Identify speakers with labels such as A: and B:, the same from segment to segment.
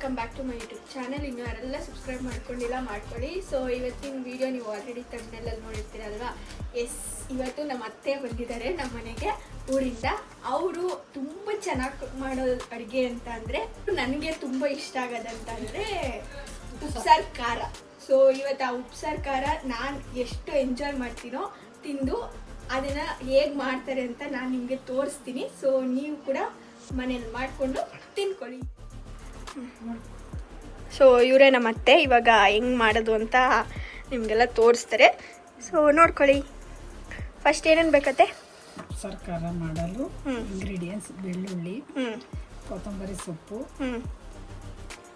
A: Welcome back to my YouTube channel ಇನ್ನು ಯಾರೆಲ್ಲ subscribe ಮಾಡ್ಕೊಂಡಿಲ್ಲ, ಮಾಡ್ಕೊಳ್ಳಿ. ಸೊ ಇವತ್ತಿನ ವಿಡಿಯೋ ನೀವು ಆಲ್ರೆಡಿ ತಮ್ಮನೆಲ್ಲಲ್ಲಿ ನೋಡಿರ್ತೀರಲ್ವಾ? ಎಸ್ ಇವತ್ತು ನಮ್ಮ ಅತ್ತೆ ಬಂದಿದ್ದಾರೆ ನಮ್ಮ ಮನೆಗೆ. ಊರಿಂದ. ಅವರು ತುಂಬ ಚೆನ್ನಾಗಿ ಮಾಡೋ ಅಡುಗೆ ಅಂತ ಅಂದರೆ, ನನಗೆ ತುಂಬ ಇಷ್ಟ ಆಗೋದಂತ ಅಂದರೆ ಉಪ್ಸಾರು ಖಾರ. ಸೊ ಇವತ್ತು ಆ ಉಪ್ಸಾರು ಖಾರ ನಾನು ಎಷ್ಟು ಎಂಜಾಯ್ ಮಾಡ್ತೀನೋ ತಿಂದು ಅದನ್ನು ಹೇಗೆ ಮಾಡ್ತಾರೆ ಅಂತ ನಾನು ನಿಮಗೆ ತೋರಿಸ್ತೀನಿ. ಸೊ ನೀವು ಕೂಡ ಮನೇಲಿ ಮಾಡಿಕೊಂಡು ತಿನ್ಕೊಳ್ಳಿ. ಸೊ ಇವರೇ ನಮ್ಮ ಅತ್ತೆ. ಇವಾಗ ಹೆಂಗೆ ಮಾಡೋದು ಅಂತ ನಿಮಗೆಲ್ಲ ತೋರಿಸ್ತಾರೆ. ಸೊ ನೋಡ್ಕೊಳ್ಳಿ. ಫಸ್ಟ್ ಏನೇನು ಬೇಕತ್ತೆ?
B: ಸರ್ಕಾರ ಮಾಡಲು. ಇಂಗ್ರೀಡಿಯೆಂಟ್ಸ್ ಬೆಳ್ಳುಳ್ಳಿ
A: ಹ್ಞೂ
B: ಕೊತ್ತಂಬರಿ ಸೊಪ್ಪು
A: ಹ್ಞೂ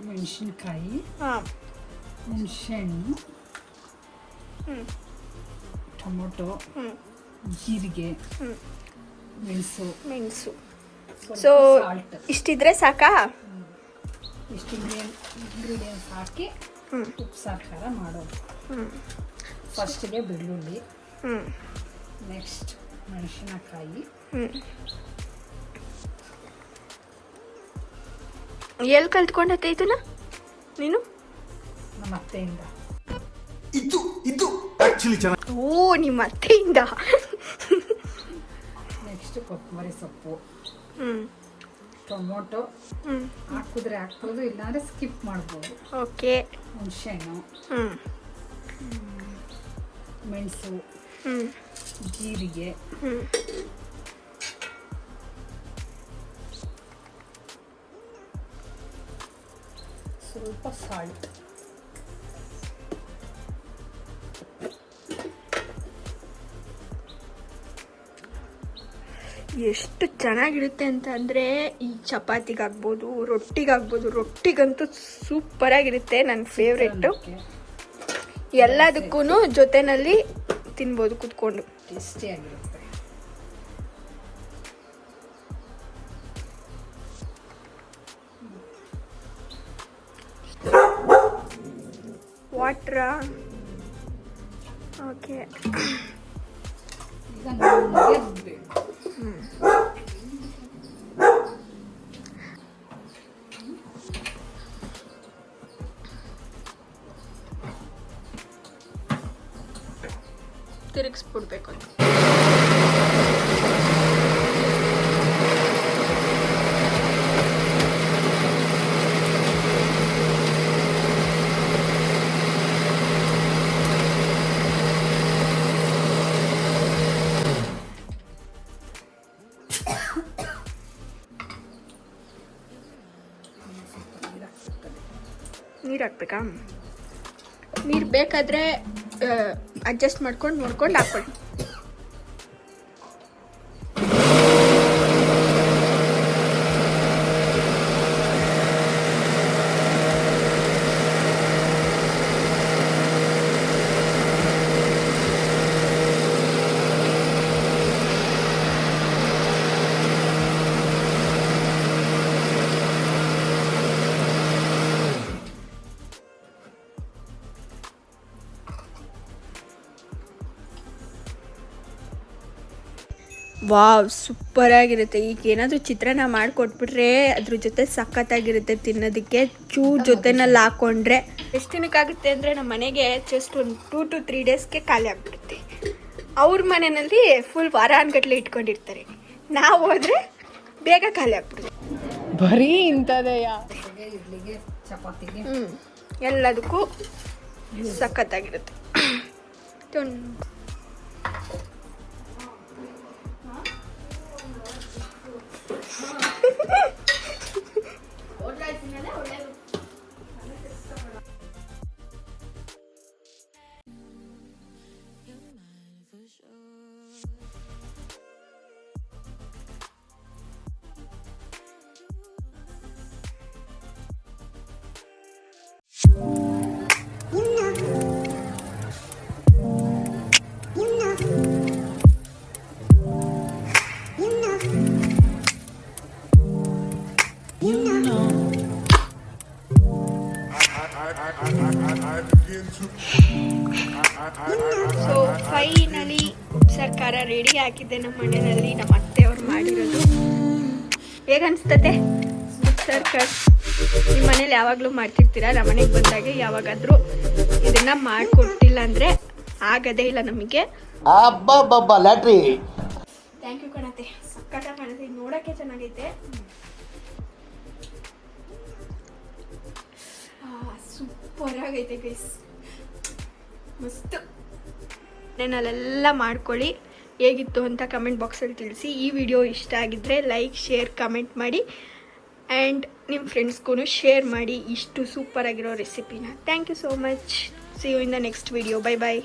B: ಮೆಣಸಿನ್ಕಾಯಿ
A: ಹಾಂ.
B: ಹುಣಸೆಹಣ್ಣು
A: ಹ್ಞೂ
B: ಟೊಮೊಟೊ
A: ಹ್ಞೂ
B: ಜೀರಿಗೆ
A: ಹ್ಞೂ
B: ಮೆಣಸು.
A: ಮೆಣಸು. ಸೊ ಇಷ್ಟಿದ್ರೆ ಸಾಕಾ?
B: ಇಷ್ಟು ಇಂಗ್ರೀಡಿಯೆಂಟ್ ಇಂಗ್ರೀಡಿಯೆಂಟ್ಸ್ ಹಾಕಿ
A: ಹ್ಞೂ
B: ಉಪ್ಪು ಸರ್ಕಾರ ಮಾಡೋದು.
A: ಹ್ಞೂ
B: ಫಸ್ಟಿಗೆ ಬೆಳ್ಳುಳ್ಳಿ.
A: ಹ್ಞೂ
B: ನೆಕ್ಸ್ಟ್ ಮೆಣಸಿನಕಾಯಿ.
A: ಎಲ್ಲಿ ಕಲ್ತ್ಕೊಂಡತ್ತೆ ಇದನ್ನ? ನೀನು?
B: ನಮ್ಮ ಅತ್ತೆಯಿಂದ.
C: ಇದು ಇದು ಆಕ್ಚುಲಿ ಚೆನ್ನಾಗಿ
A: ಓ ನಿಮ್ಮ ಅತ್ತೆಯಿಂದ.
B: ನೆಕ್ಸ್ಟ್ ಕೊತ್ತಂಬರಿ ಸೊಪ್ಪು.
A: ಹ್ಞೂ
B: ಟೊಮೊಟೊ ಹಾಕಿದ್ರೆ ಹಾಕ್ಬೋದು ಇಲ್ಲಾಂದ್ರೆ ಸ್ಕಿಪ್ ಮಾಡ್ಬೋದು.
A: ಓಕೆ.
B: ಹುಣಸೆಹಣ್ಣು ಮೆಣಸು ಜೀರಿಗೆ ಸ್ವಲ್ಪ ಸಾಲ್ಟ್
A: ಎಷ್ಟು ಚೆನ್ನಾಗಿರುತ್ತೆ ಅಂತ ಅಂದರೆ ಈ ಚಪಾತಿಗಾಗ್ಬೋದು ರೊಟ್ಟಿಗಾಗ್ಬೋದು ರೊಟ್ಟಿಗಂತೂ ಸೂಪರಾಗಿರುತ್ತೆ ನನ್ನ ಫೇವ್ರೆಟ್ಟು ಎಲ್ಲದಕ್ಕೂ ಜೊತೆನಲ್ಲಿ ತಿನ್ಬೋದು ಕುತ್ಕೊಂಡು.
B: ಟೇಸ್ಟಿಯಾಗಿರುತ್ತೆ
A: ವಾಟ್ರಾ ಓಕೆ ತಿರುಗಿಸ್ಬಿಡ್ಬೇಕು ಅಂತ. ನೀರು ಹಾಕ್ಬೇಕಾ ನೀರು ಬೇಕಾದರೆ ಅಡ್ಜಸ್ಟ್ ಮಾಡ್ಕೊಂಡು ನೋಡ್ಕೊಂಡು ಹಾಕ್ಕೊಳ್ಳಿ ವಾವ್ ಸೂಪರಾಗಿರುತ್ತೆ ಈಗ ಏನಾದರೂ ಚಿತ್ರಾನ್ನ ಮಾಡಿಕೊಟ್ಬಿಟ್ರೆ ಅದ್ರ ಜೊತೆ ಸಖತ್ತಾಗಿರುತ್ತೆ ತಿನ್ನೋದಕ್ಕೆ. ಚೂರ್ ಜೊತೆನಲ್ಲಿ ಹಾಕ್ಕೊಂಡ್ರೆ ಎಷ್ಟು ದಿನಕ್ಕಾಗುತ್ತೆ ಅಂದರೆ ನಮ್ಮ ಮನೆಗೆ ಜಸ್ಟ್ ಒಂದು ಟೂ ಟು ತ್ರೀ ಡೇಸ್ಗೆ ಖಾಲಿ ಆಗಿಬಿಡುತ್ತೆ. ಅವ್ರ ಮನೆಯಲ್ಲಿ ಫುಲ್ ವಾರ ಅನ್ಗಟ್ಲೆ ಇಟ್ಕೊಂಡಿರ್ತಾರೆ. ನಾವು ಹೋದರೆ ಬೇಗ ಖಾಲಿ ಆಗ್ಬಿಡುತ್ತೆ.
B: ಬರೀ ಇಂಥದೆಯ ಇಡ್ಲಿಗೆ ಚಪಾತಿಗೆ
A: ಹ್ಞೂ ಎಲ್ಲದಕ್ಕೂ ಸಖತ್ತಾಗಿರುತ್ತೆ. ಸೊ ಫೈನಲಿ ಸರ್ಕಾರ ರೆಡಿ ಹಾಕಿದ್ದೆ ನಮ್ಮ ಮನೆಯಲ್ಲಿ ನಮ್ಮ ಅತ್ತೆಯವ್ರು ಮಾಡಿರೋದು. ಹೇಗನ್ಸ್ತತೆ ಸರ್ಕಾರ ನಿಮ್ಮ ಮನೇಲಿ ಯಾವಾಗಲೂ ಮಾಡ್ತಿರ್ತೀರಾ? ನಮ್ಮ ಮನೆಗೆ ಬಂದಾಗ ಯಾವಾಗಾದರೂ ಇದನ್ನು ಮಾಡ್ಕೊಡ್ತಿಲ್ಲ ಅಂದರೆ ಆಗದೇ ಇಲ್ಲ ನಮಗೆ.
D: ಲ್ಯಾಟ್ರಿ.
A: Thank you ಕಣತೆ. ಸಕ್ಕತ್ತ ಕಾಣುತ್ತೆ. ನೋಡೋಕ್ಕೆ ಚೆನ್ನಾಗೈತೆ. ಸೂಪರ್ ಆಗೈತೆ ಗೈಸ್ ಮಸ್ತ್. ಅಲ್ಲೆಲ್ಲ ಮಾಡ್ಕೊಳ್ಳಿ. ಹೇಗಿತ್ತು ಅಂತ ಕಮೆಂಟ್ ಬಾಕ್ಸಲ್ಲಿ ತಿಳಿಸಿ. ಈ ವಿಡಿಯೋ ಇಷ್ಟ ಆಗಿದ್ದರೆ ಲೈಕ್ ಶೇರ್ ಕಮೆಂಟ್ ಮಾಡಿ. ಆ್ಯಂಡ್ ನಿಮ್ಮ ಫ್ರೆಂಡ್ಸ್ಗೂ ಶೇರ್ ಮಾಡಿ ಇಷ್ಟು ಸೂಪರ್ ಆಗಿರೋ ರೆಸಿಪಿನ thank you so much see you in the next video bye bye